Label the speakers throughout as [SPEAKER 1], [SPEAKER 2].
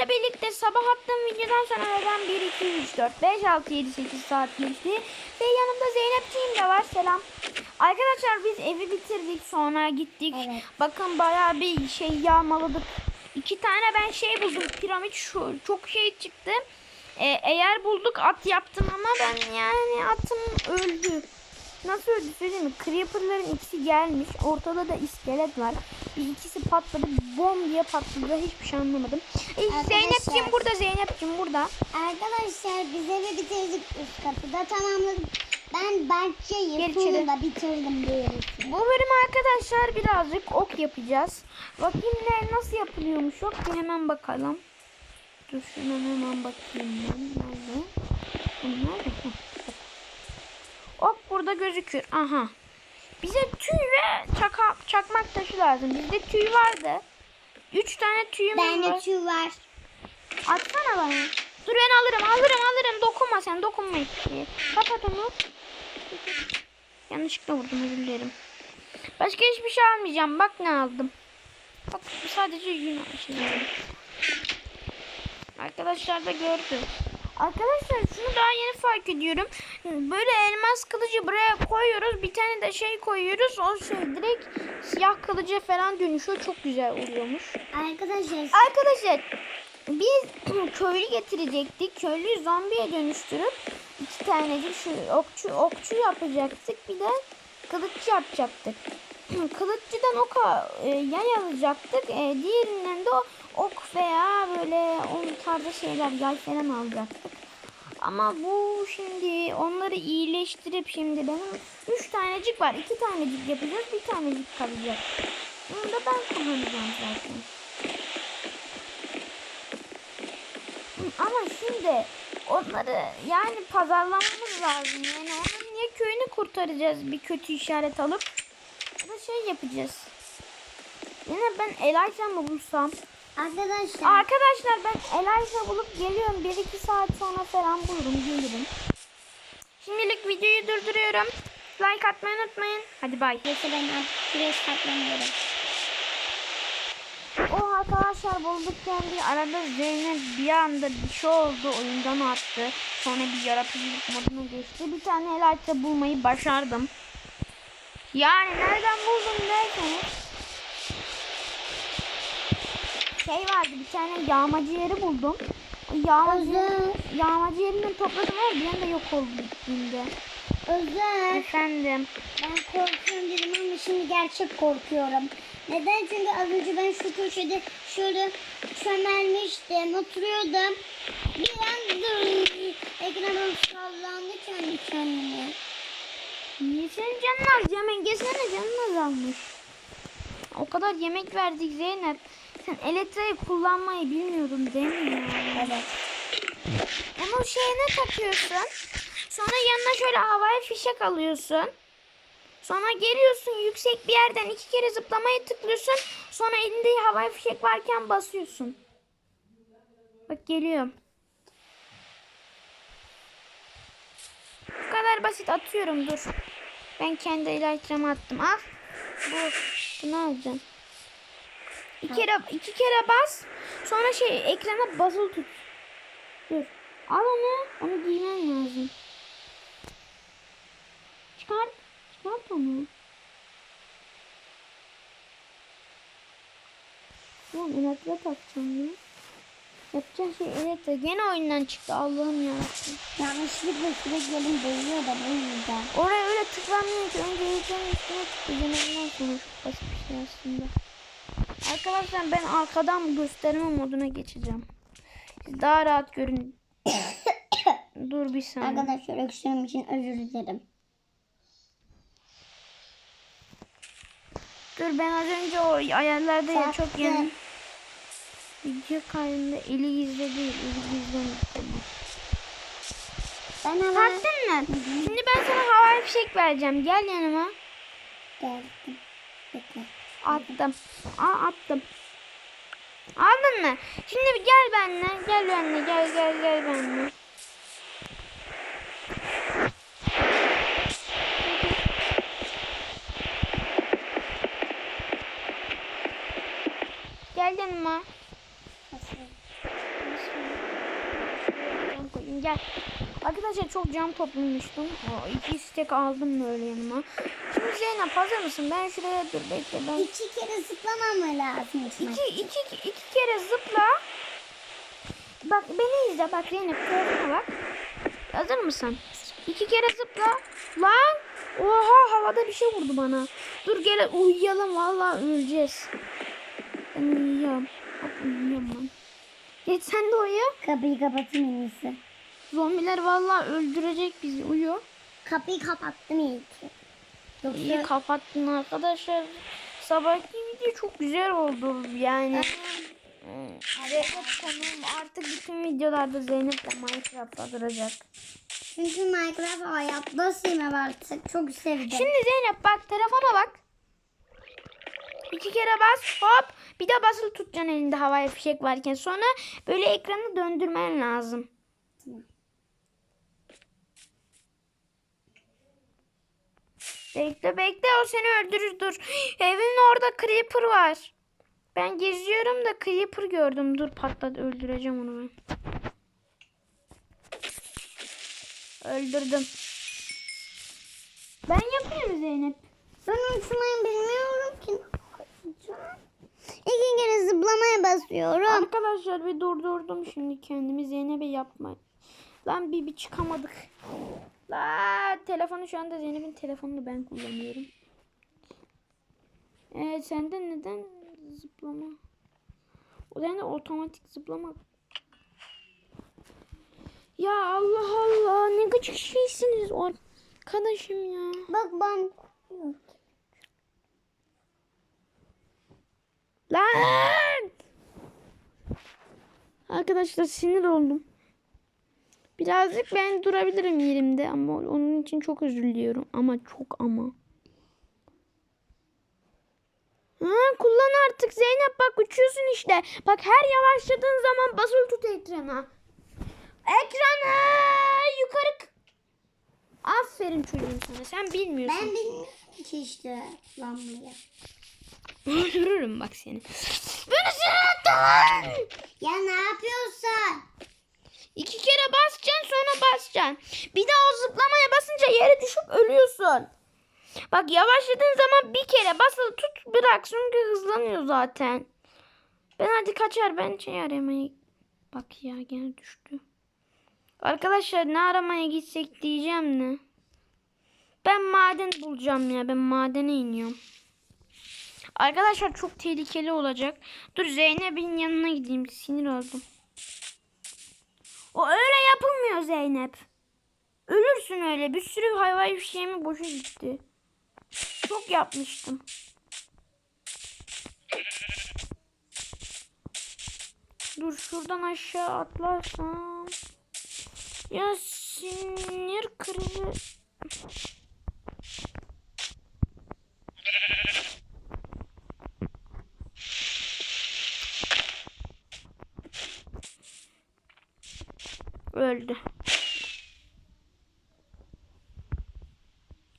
[SPEAKER 1] sizlerle birlikte sabah attığım videodan sonra neden 1, 2, 3, 4, 5, 6, 7, 8 saat geçti. Ve yanımda Zeynepciğim de var. Selam. Arkadaşlar biz evi bitirdik sonra gittik.
[SPEAKER 2] Evet.
[SPEAKER 1] Bakın bayağı bir şey yağmaladık. İki tane ben şey buldum. Piramit şu çok şey çıktı. Ee, eğer bulduk at yaptım ama ben yani atım öldü. Nasıl öldü söyleyeyim mi? Creeper'ların ikisi gelmiş. Ortada da iskelet var. İkisi patladı. Bom diye patladı. Hiçbir şey anlamadım.
[SPEAKER 2] Arkadaşlar.
[SPEAKER 1] Zeynep'ciğim burada. Zeynep'ciğim burada.
[SPEAKER 2] Arkadaşlar biz evi bitirdik üst kapıda tamamladık. Ben
[SPEAKER 1] içeri.
[SPEAKER 2] fullda bitirdim.
[SPEAKER 1] Bu bölüm arkadaşlar birazcık ok yapacağız. Bakayım ne nasıl yapılıyormuş ok bir hemen bakalım. Dur şuna hemen bakayım ben. Nerede? Bunlar da- burada gözüküyor. Aha. Bize tüy ve çaka, çakmak taşı lazım. Bizde tüy vardı. Üç tane tüyüm var.
[SPEAKER 2] Bende tüy var.
[SPEAKER 1] Atsana bana. Dur ben alırım alırım alırım. Dokunma sen dokunma hiçbir. Kapat onu. Yanlışlıkla vurdum özür dilerim. Başka hiçbir şey almayacağım. Bak ne aldım. Bak sadece yün şey aldım. Arkadaşlar da gördü. Arkadaşlar şunu daha yeni fark ediyorum. Böyle elmas kılıcı buraya koyuyoruz. Bir tane de şey koyuyoruz. O şey direkt siyah kılıca falan dönüşüyor. Çok güzel oluyormuş.
[SPEAKER 2] Arkadaşlar
[SPEAKER 1] Arkadaşlar biz köylü getirecektik. Köylüyü zombiye dönüştürüp iki tanecik şu okçu okçu yapacaktık. Bir de kılıççı yapacaktık. Kılıççıdan oka e, yay alacaktık. E, diğerinden de o ok veya böyle onun tarzı şeyler yay falan alacaktık. Ama bu şimdi onları iyileştirip şimdi benim üç tanecik var. iki tanecik yapacağız. Bir tanecik kalacak. Onu da ben kullanacağım zaten. Ama şimdi onları yani pazarlamamız lazım. Yani onun niye köyünü kurtaracağız bir kötü işaret alıp? Ya da şey yapacağız. Yine ben Elijah mı bulsam?
[SPEAKER 2] Arkadaşlar
[SPEAKER 1] Arkadaşlar ben Elijah bulup geliyorum. 1-2 saat sonra falan bulurum gelirim. Şimdilik videoyu durduruyorum. Like atmayı unutmayın. Hadi bay.
[SPEAKER 2] Neyse ben artık şuraya saklanıyorum.
[SPEAKER 1] O arkadaşlar bulduktan bir arada Zeynep bir anda bir şey oldu oyundan attı. Sonra bir yaratıcılık moduna geçti. Bir tane el bulmayı başardım. Yani nereden buldum derseniz şey vardı bir tane yağmacı yeri buldum. Yağmacı,
[SPEAKER 2] Özer.
[SPEAKER 1] yağmacı yerini topladım ama bir anda yok oldu gittiğinde.
[SPEAKER 2] Özer.
[SPEAKER 1] Efendim.
[SPEAKER 2] Ben korkuyorum dedim ama şimdi gerçek korkuyorum. Neden? Çünkü az önce ben şu köşede şöyle çömelmiştim, oturuyordum. Bir anda ekranım sallandı kendi kendine.
[SPEAKER 1] Niye senin canın az? Yemek yesene canın azalmış. O kadar yemek verdik Zeynep. Sen elektriği kullanmayı bilmiyordun değil mi?
[SPEAKER 2] Evet.
[SPEAKER 1] Onu şeyine takıyorsun. Sonra yanına şöyle havai fişek alıyorsun. Sonra geliyorsun yüksek bir yerden iki kere zıplamaya tıklıyorsun. Sonra elinde havai fişek varken basıyorsun. Bak geliyorum. Bu kadar basit atıyorum dur. Ben kendi ilaçlarımı attım. Al. Bu. Bunu alacağım. İki kere, iki kere bas. Sonra şey ekrana basılı tut. Dur. Al onu. Onu giymen lazım. Çıkart. Çıkart onu. Ulan elektre takacağım ya. Yapacağın şey elektre. Gene oyundan çıktı Allah'ım yarabbim.
[SPEAKER 2] Yanlışlıkla sürekli elim değiyor da bu yüzden.
[SPEAKER 1] Oraya öyle tıklanmıyor ki. Önce ekranın üstüne tıklayacaksın. Ondan sonra çok basit bir şey aslında. Arkadaşlar ben arkadan gösterme moduna geçeceğim. Siz daha rahat görün. Dur bir saniye.
[SPEAKER 2] Arkadaşlar öksürüm için özür dilerim.
[SPEAKER 1] Dur ben az önce o ayarlarda ya çok yeni. Video kaydında eli gizli değil. Eli gizlemiş.
[SPEAKER 2] Ben ama
[SPEAKER 1] Taktın mı? Şimdi ben sana havai fişek vereceğim. Gel yanıma.
[SPEAKER 2] geldim. Bekle.
[SPEAKER 1] Attım. Aa attım. Aldın mı? Şimdi gel benimle. Gel benimle. Gel gel gel benimle. Gel yanıma. Gel. Arkadaşlar çok cam toplamıştım. O iki istek aldım böyle yanıma. Şimdi Zeynep hazır mısın? Ben şuraya dur bekle ben.
[SPEAKER 2] İki kere zıplamam lazım.
[SPEAKER 1] İki, iki, iki kere zıpla. Bak beni izle bak Zeynep telefona bak. Hazır mısın? İki kere zıpla. Lan. Oha havada bir şey vurdu bana. Dur gel uyuyalım vallahi öleceğiz. Ben uyuyacağım. Uyuyorum ben. Geç sen de uyu.
[SPEAKER 2] Kapıyı kapatayım en iyisi.
[SPEAKER 1] Zombiler vallahi öldürecek bizi. Uyu.
[SPEAKER 2] Kapıyı kapattım iyi ki.
[SPEAKER 1] İyi
[SPEAKER 2] Yoksa
[SPEAKER 1] kapattın arkadaşlar. Sabahki video çok güzel oldu yani. Zeynep konuğum artık bütün videolarda Zeynep'le Minecraft duracak.
[SPEAKER 2] çünkü Minecraft hayatta sevmem artık. Çok sevdim.
[SPEAKER 1] Şimdi Zeynep bak telefona bak. İki kere bas hop. Bir de basılı tutacaksın elinde havai fişek varken. Sonra böyle ekranı döndürmen lazım. Bekle bekle o seni öldürür dur. Evin orada creeper var. Ben geziyorum da creeper gördüm. Dur patlat öldüreceğim onu ben. Öldürdüm. Ben yapayım Zeynep.
[SPEAKER 2] Ben uçmayı bilmiyorum ki. İki kere zıplamaya basıyorum.
[SPEAKER 1] Arkadaşlar bir durdurdum şimdi kendimi Zeynep'e yapma. Lan bir bir çıkamadık. La telefonu şu anda Zeynep'in telefonunu ben kullanıyorum. Evet sende neden zıplama? O da otomatik zıplama. Ya Allah Allah ne gıcık şeysiniz arkadaşım ya.
[SPEAKER 2] Bak ben
[SPEAKER 1] Lan! Arkadaşlar sinir oldum. Birazcık ben durabilirim yerimde ama onun için çok özür diliyorum. Ama çok ama. Ha, kullan artık Zeynep bak uçuyorsun işte. Bak her yavaşladığın zaman basılı tut ekrana. Ekranı yukarı. Aferin çocuğum sana. Sen bilmiyorsun.
[SPEAKER 2] ben bilmiyorum ki işte lambayı.
[SPEAKER 1] Öldürürüm bak seni. Beni sinir ettin!
[SPEAKER 2] Ya ne yapıyorsun?
[SPEAKER 1] İki kere basacaksın sonra basacaksın. Bir daha o zıplamaya basınca yere düşüp ölüyorsun. Bak yavaşladığın zaman bir kere basılı tut bırak çünkü hızlanıyor zaten. Ben hadi kaçar ben şey aramaya. Bak ya gene düştü. Arkadaşlar ne aramaya gitsek diyeceğim ne. Ben maden bulacağım ya ben madene iniyorum. Arkadaşlar çok tehlikeli olacak. Dur Zeynep'in yanına gideyim sinir oldum. O öyle yapılmıyor Zeynep. Ölürsün öyle. Bir sürü hayvan fişeğimi boşa gitti. Çok yapmıştım. Dur şuradan aşağı atlarsam. Ya sinir krizi. Öldü.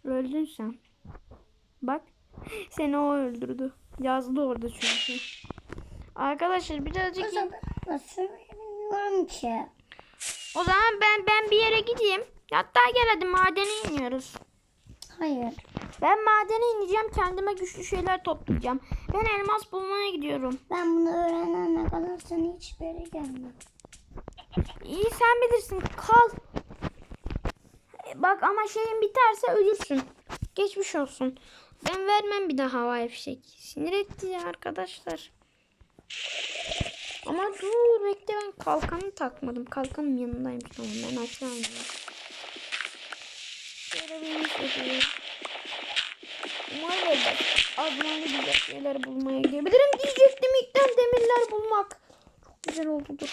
[SPEAKER 1] Öldün sen. Bak. Seni o öldürdü. Yazdı orada çünkü. Arkadaşlar birazcık...
[SPEAKER 2] Nasıl bilmiyorum ki.
[SPEAKER 1] O zaman ben ben bir yere gideyim. Hatta gel hadi madene iniyoruz.
[SPEAKER 2] Hayır.
[SPEAKER 1] Ben madene ineceğim. Kendime güçlü şeyler toplayacağım. Ben elmas bulmaya gidiyorum.
[SPEAKER 2] Ben bunu öğrenene kadar sen hiçbir yere gelme.
[SPEAKER 1] İyi sen bilirsin. Kal. E, Bak ama şeyin biterse ölürsün. Geçmiş olsun. Ben vermem bir daha havai fişek. Sinir etti ya arkadaşlar. Ama dur bekle ben kalkanı takmadım. Kalkanım yanındaymış tamam ben aşağı iniyorum. Şöyle bir Umarım azmanlı güzel şeyler bulmaya gidebilirim diyecektim ilkten demirler bulmak. Çok güzel oldu.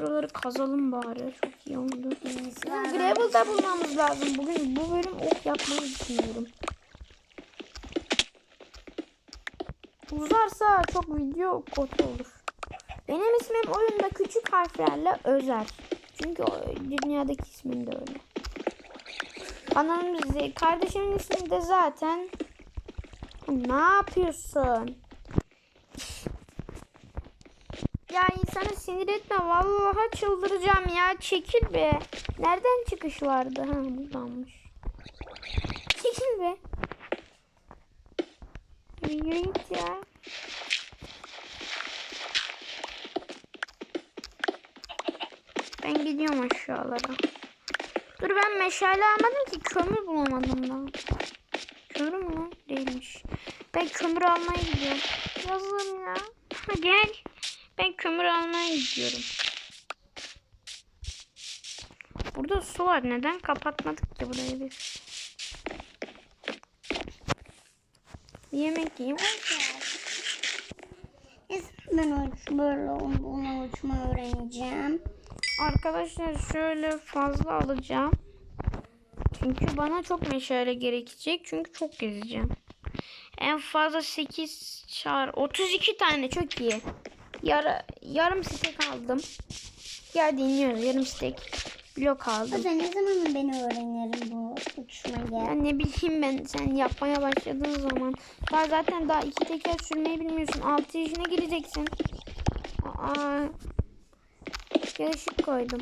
[SPEAKER 1] Şuraları kazalım bari. Çok iyi oldu. Bizim gravel da bulmamız lazım. Bugün bu bölüm ok yapmayı düşünüyorum. Uzarsa çok video kötü olur. Benim ismim oyunda küçük harflerle Özer. Çünkü dünyadaki ismim de öyle. Kanalımız kardeşimin ismi de zaten. Ne yapıyorsun? Ya insanı sinir etme. Vallahi çıldıracağım ya. Çekil be. Nereden çıkış vardı? Ha buradanmış. Çekil be. Yürü ya. Ben gidiyorum aşağılara. Dur ben meşale almadım ki kömür bulamadım daha. Kömür mü? Değilmiş. Ben kömür almaya gidiyorum. Yazım ya. Ha, Gel. Ben kömür almaya gidiyorum. Burada su var. Neden kapatmadık ki burayı biz? Yemek yiyeyim.
[SPEAKER 2] Zaman ben böyle bunu uçmayı öğreneceğim.
[SPEAKER 1] Arkadaşlar şöyle fazla alacağım. Çünkü bana çok meşale gerekecek. Çünkü çok gezeceğim. En fazla 8 çar 32 tane çok iyi. Yar, yarım stek aldım. Gel dinliyoruz. Yarım stek blok aldım.
[SPEAKER 2] Baba ne zaman beni öğrenirim bu uçmayı?
[SPEAKER 1] Ya ne bileyim ben sen yapmaya başladığın zaman. Daha zaten daha iki teker sürmeyi bilmiyorsun. 6 yaşına gireceksin. Aa. Yarışık koydum.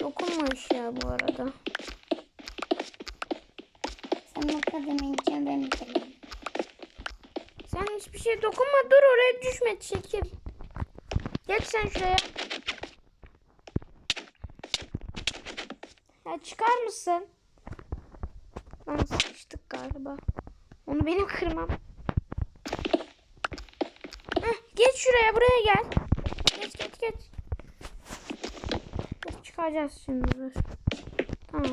[SPEAKER 1] Dokunma ışığa bu arada.
[SPEAKER 2] Sen ne kadar ben bilirim.
[SPEAKER 1] Sen hiçbir şey dokunma. Dur oraya düşme. Çekil. Geç sen şuraya. Ya çıkar mısın? Lan sıkıştık galiba. Onu benim kırmam. Heh, geç şuraya buraya gel. Geç geç geç. Çıkacağız şimdi dur. Tamam.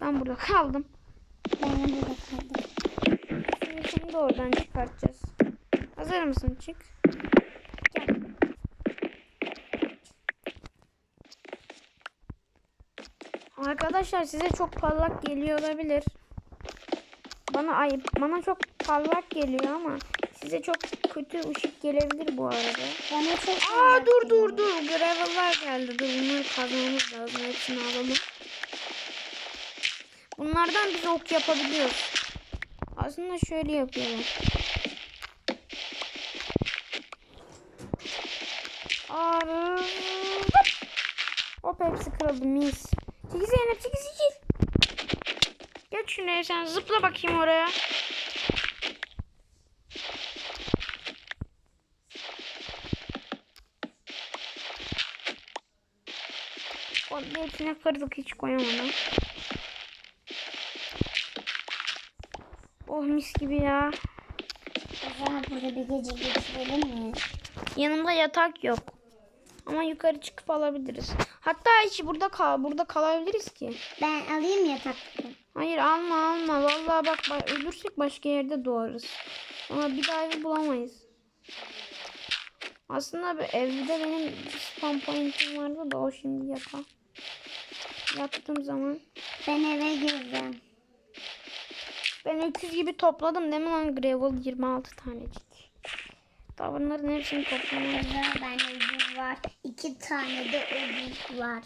[SPEAKER 1] Ben burada kaldım.
[SPEAKER 2] Ben burada kaldım.
[SPEAKER 1] Şimdi de oradan çıkartacağız. Hazır mısın? Çık. Arkadaşlar size çok parlak geliyor olabilir. Bana ayıp. Bana çok parlak geliyor ama size çok kötü ışık gelebilir bu arada.
[SPEAKER 2] Bana çok
[SPEAKER 1] Aa dur dur dur. Gravel'lar geldi. Dur bunları kazmamız lazım. Hepsini alalım. Bunlardan biz ok yapabiliyoruz. Aslında şöyle yapıyorlar. Arı. Hop hepsi kırıldı mis. Çekil Zeynep çekil çekil. Geç şuraya sen zıpla bakayım oraya. Onun hepsine kırdık hiç koyamadım. Oh mis gibi ya.
[SPEAKER 2] Zaman burada bir gece geçirelim mi?
[SPEAKER 1] Yanımda yatak yok. Ama yukarı çıkıp alabiliriz. Hatta hiç burada kal burada kalabiliriz ki.
[SPEAKER 2] Ben alayım yatakları.
[SPEAKER 1] Hayır alma alma. Vallahi bak, ölürsek başka yerde doğarız. Ama bir daha evi bulamayız. Aslında bir evde benim spam point'im vardı da o şimdi yaka. Yattığım zaman
[SPEAKER 2] Ben eve gireceğim.
[SPEAKER 1] ben öküz gibi topladım değil mi lan gravel 26 tanecik. Daha bunların hepsini toplamalıyım.
[SPEAKER 2] Burada bende odun var. İki tane de odun var.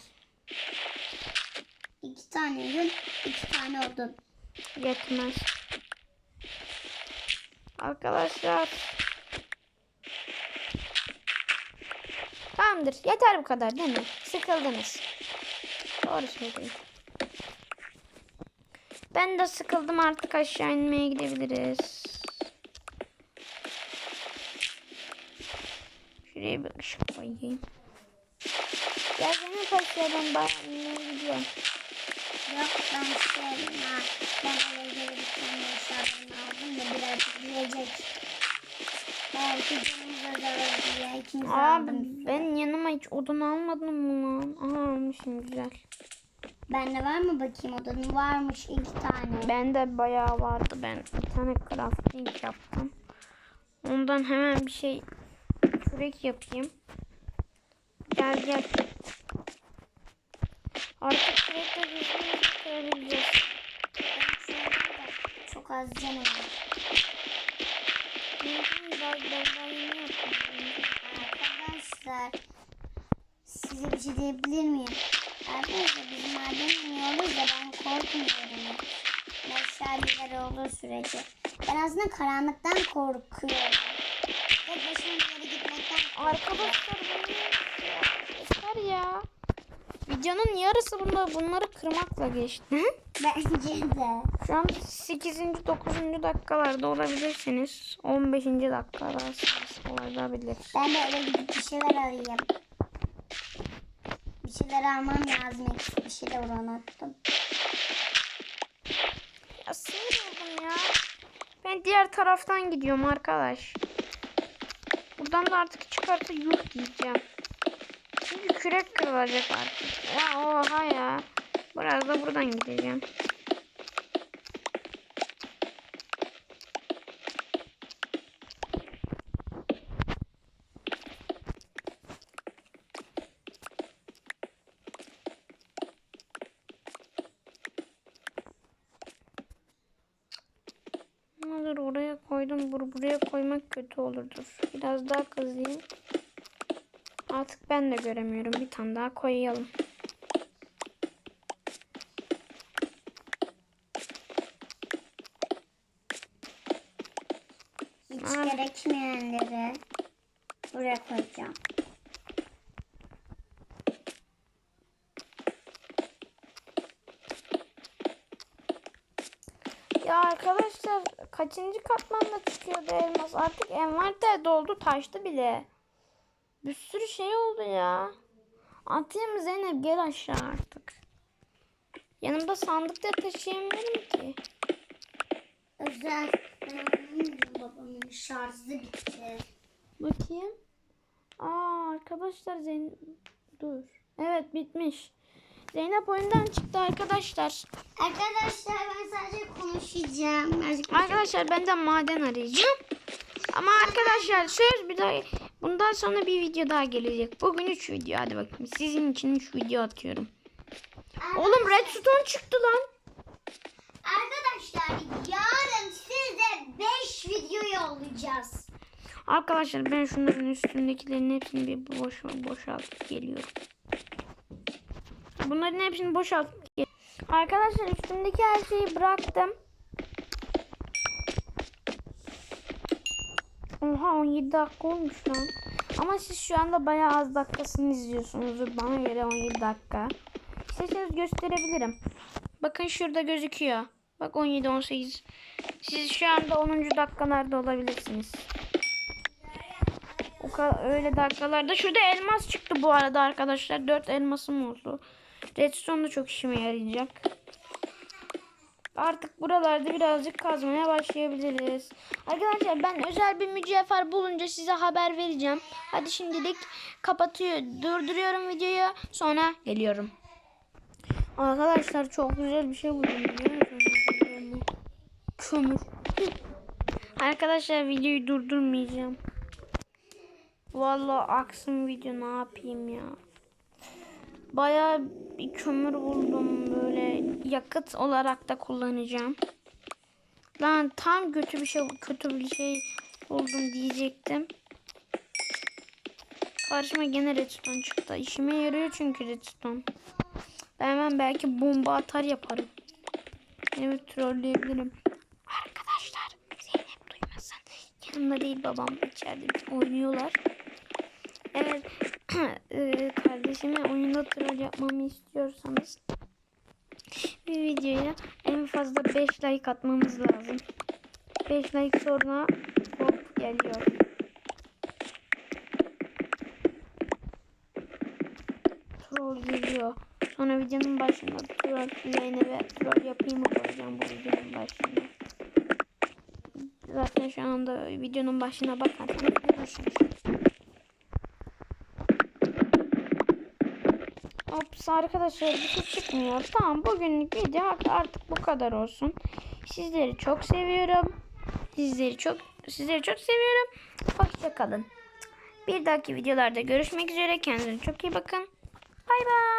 [SPEAKER 2] İki tane odun, iki tane odun.
[SPEAKER 1] Yetmez. Arkadaşlar. Tamamdır. Yeter bu kadar değil mi? Sıkıldınız. Doğru söylüyorum. Ben de sıkıldım artık aşağı inmeye gidebiliriz. Şuraya bir ışık koyayım. Ya benim aşağıdan bayağı gidiyorum.
[SPEAKER 2] Yok ben ha, ben eve gelirken eşyalarımı aldım da birazcık yiyecek. Belki canımız azalır diye ikimiz
[SPEAKER 1] Abi ben yanıma hiç odun almadım lan? Aha almışım güzel.
[SPEAKER 2] Bende var mı bakayım odun? Varmış iki tane.
[SPEAKER 1] Bende bayağı vardı. Ben bir tane crafting yaptım. Ondan hemen bir şey kürek yapayım. Gel gel. Artık kürekle yüzünü kırabileceğiz.
[SPEAKER 2] Çok az canım var. Arkadaşlar size bir şey diyebilir miyim? Arkadaşlar biz maden iniyoruz da ben korkmuyorum. Meşaleler olduğu sürece. Ben aslında karanlıktan korkuyorum. Yere gitmekten
[SPEAKER 1] Arkadaşlar? Yeter ya. Videonun yarısı bunda bunları kırmakla geçti.
[SPEAKER 2] Bence de.
[SPEAKER 1] Şu an 8. 9. dakikalarda olabilirsiniz. 15. dakikada olabilir.
[SPEAKER 2] Ben de eve gidip bir şeyler alayım. Bir şeyler almam lazım. Bir şeyler unuttum.
[SPEAKER 1] Ya sinir oldum ya. Ben diğer taraftan gidiyorum arkadaş. Buradan da artık çıkarsa yuh diyeceğim. Çünkü kürek kırılacak artık. Ya oha ya. Biraz da buradan gideceğim. Ne olur oraya koydum. Bur buraya koymak kötü olurdur. Biraz daha kazıyım. Artık ben de göremiyorum. Bir tane daha koyalım.
[SPEAKER 2] Hiç
[SPEAKER 1] Aa.
[SPEAKER 2] gerekmeyenleri buraya koyacağım.
[SPEAKER 1] Ya arkadaşlar kaçıncı katmanda çıkıyordu elmas? Artık envanter doldu taştı bile. Bir sürü şey oldu ya. Atayım Zeynep gel aşağı artık. Yanımda sandıkta taşıyamıyorum ki.
[SPEAKER 2] Özel. Hmm, babamın şarjı bitti.
[SPEAKER 1] Bakayım. Aa arkadaşlar Zeynep dur. Evet bitmiş. Zeynep oyundan çıktı arkadaşlar.
[SPEAKER 2] Arkadaşlar ben sadece konuşacağım. Birazcık
[SPEAKER 1] Arkadaşlar ben de maden arayacağım. Ama arkadaşlar söz bir daha bundan sonra bir video daha gelecek. Bugün 3 video hadi bakayım. Sizin için 3 video atıyorum. Oğlum redstone çıktı lan.
[SPEAKER 2] Arkadaşlar yarın size 5 video yollayacağız.
[SPEAKER 1] Arkadaşlar ben şunların üstündekilerin hepsini bir boş boşaltıp geliyorum. Bunların hepsini boşaltıp gel- Arkadaşlar üstündeki her şeyi bıraktım. Oha 17 dakika olmuş lan. Ama siz şu anda bayağı az dakikasını izliyorsunuzdur. Bana göre 17 dakika. İsterseniz gösterebilirim. Bakın şurada gözüküyor. Bak 17 18. Siz şu anda 10. dakikalarda olabilirsiniz. O öyle dakikalarda. Şurada elmas çıktı bu arada arkadaşlar. 4 elmasım oldu. Redstone da çok işime yarayacak. Artık buralarda birazcık kazmaya başlayabiliriz. Arkadaşlar ben özel bir mücevher bulunca size haber vereceğim. Hadi şimdilik kapatıyor, durduruyorum videoyu. Sonra geliyorum. Arkadaşlar çok güzel bir şey buldum. Kömür. Arkadaşlar videoyu durdurmayacağım. Vallahi aksın video ne yapayım ya. Bayağı bir kömür buldum böyle yakıt olarak da kullanacağım. Lan tam kötü bir şey kötü bir şey buldum diyecektim. Karşıma gene redstone çıktı. İşime yarıyor çünkü redstone. Ben hemen belki bomba atar yaparım. Evet trolleyebilirim. Arkadaşlar Zeynep duymasın. Yanımda değil babam içeride oynuyorlar. Evet eee, kardeşime oyunda troll yapmamı istiyorsanız bir videoya en fazla 5 like atmamız lazım. 5 like sonra hop geliyor. Troll geliyor. Sonra videonun başında troll Zeynep'e troll yapayım koyacağım bu videonun başında. Zaten şu anda videonun başına bakarsanız görürsünüz. Ops arkadaşlar bir şey çıkmıyor. Tamam bugünlük video artık bu kadar olsun. Sizleri çok seviyorum. Sizleri çok sizleri çok seviyorum. Hoşça kalın. Bir dahaki videolarda görüşmek üzere. Kendinize çok iyi bakın. Bay bay.